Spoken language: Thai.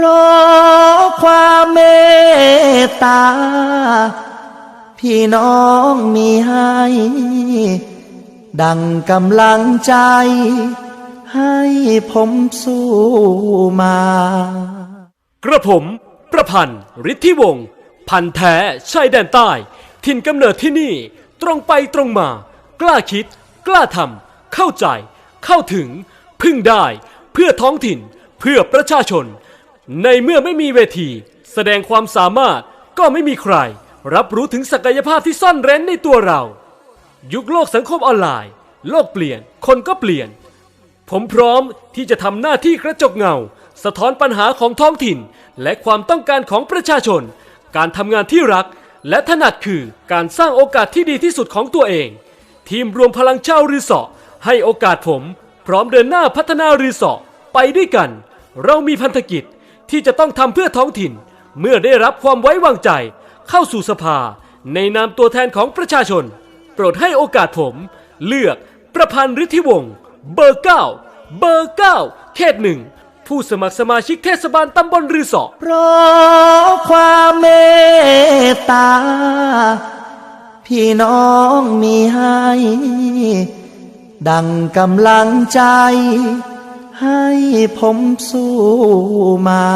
พราะความเมตตา พี่น้องมีให้ ดังกำลังใจ ให้ผมสู้มา กระผม ประพันธ์ฤทธิวงศ์พันแท้ชายแดนใต้ ถิ่นกำเนิดที่นี่ ตรงไปตรงมา กล้าคิด กล้าทำเข้าใจ เข้าถึง พึ่งได้ เพื่อท้องถิ่น เพื่อประชาชน ในเมื่อไม่มีเวที แสดงความสามารถก็ไม่มีใคร รับรู้ถึงศักยภาพที่ซ่อนเร้นในตัวเรา ยุคโลกสังคมออนไลน์ โลกเปลี่ยน คนก็เปลี่ยน ผมพร้อมที่จะทำหน้าที่กระจกเงา สะท้อนปัญหาของท้องถิ่น และความต้องการของประชาชน การทำงานที่รัก และถนัดคือการสร้างโอกาสที่ดีที่สุดของตัวเอง ทีมรวมพลังเช่ารีสอร์ทให้โอกาสผม พร้อมเดินหน้าพัฒนารีสอร์ทไปด้วยกัน เรามีพันธกิจ ที่จะต้องทำเพื่อท้องถิ่น เมื่อได้รับความไว้วางใจ เข้าสู่สภา ในนามตัวแทนของประชาชน โปรดให้โอกาสผม เลือกประพันธ์ฤทธิวงศ์เบอร์เก้าเบอร์เก้าเขตหนึ่งผู้สมัครสมาชิกเทศบาลตำบลรือสอเพราะความเมตตา พี่น้องมีให้ ดังกำลังใจ ให้ผมสู้มา